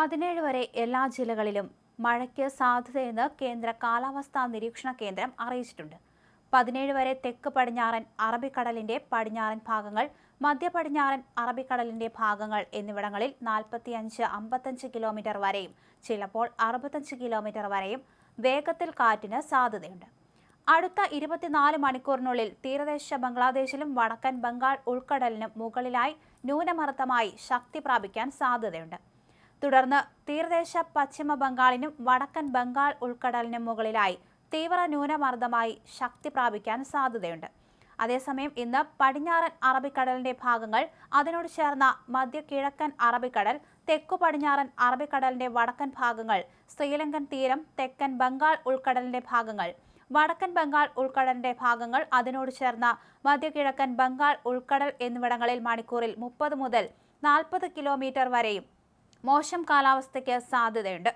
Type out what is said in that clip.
പതിനേഴ് വരെ എല്ലാ ജില്ലകളിലും മഴയ്ക്ക് സാധ്യതയെന്ന് കേന്ദ്ര കാലാവസ്ഥാ നിരീക്ഷണ കേന്ദ്രം അറിയിച്ചിട്ടുണ്ട്. പതിനേഴ് വരെ തെക്ക് പടിഞ്ഞാറൻ അറബിക്കടലിന്റെ പടിഞ്ഞാറൻ ഭാഗങ്ങൾ മധ്യ പടിഞ്ഞാറൻ അറബിക്കടലിന്റെ ഭാഗങ്ങൾ എന്നിവിടങ്ങളിൽ നാൽപ്പത്തിയഞ്ച് അമ്പത്തഞ്ച് കിലോമീറ്റർ വരെയും ചിലപ്പോൾ അറുപത്തഞ്ച് കിലോമീറ്റർ വരെയും വേഗത്തിൽ കാറ്റിന് സാധ്യതയുണ്ട്. അടുത്ത ഇരുപത്തിനാല് മണിക്കൂറിനുള്ളിൽ തീരദേശ ബംഗ്ലാദേശിലും വടക്കൻ ബംഗാൾ ഉൾക്കടലിനും മുകളിലായി ന്യൂനമർദ്ദമായി ശക്തി പ്രാപിക്കാൻ സാധ്യതയുണ്ട്. തുടർന്ന് തീരദേശ പശ്ചിമ ബംഗാളിനും വടക്കൻ ബംഗാൾ ഉൾക്കടലിനും മുകളിലായി തീവ്ര ന്യൂനമർദ്ദമായി ശക്തി പ്രാപിക്കാൻ സാധ്യതയുണ്ട്. അതേസമയം ഇന്ന് പടിഞ്ഞാറൻ അറബിക്കടലിന്റെ ഭാഗങ്ങൾ അതിനോട് ചേർന്ന മധ്യ കിഴക്കൻ അറബിക്കടൽ തെക്കു പടിഞ്ഞാറൻ അറബിക്കടലിന്റെ വടക്കൻ ഭാഗങ്ങൾ ശ്രീലങ്കൻ തീരം തെക്കൻ ബംഗാൾ ഉൾക്കടലിന്റെ ഭാഗങ്ങൾ. വടക്കൻ ബംഗാൾ ഉൾക്കടലിന്റെ ഭാഗങ്ങൾ അതിനോട് ചേർന്ന മധ്യ കിഴക്കൻ ബംഗാൾ ഉൾക്കടൽ എന്നിവിടങ്ങളിൽ മണിക്കൂറിൽ മുപ്പത് മുതൽ നാൽപ്പത് കിലോമീറ്റർ വരെയും മോശം കാലാവസ്ഥയ്ക്ക് സാധ്യതയുണ്ട്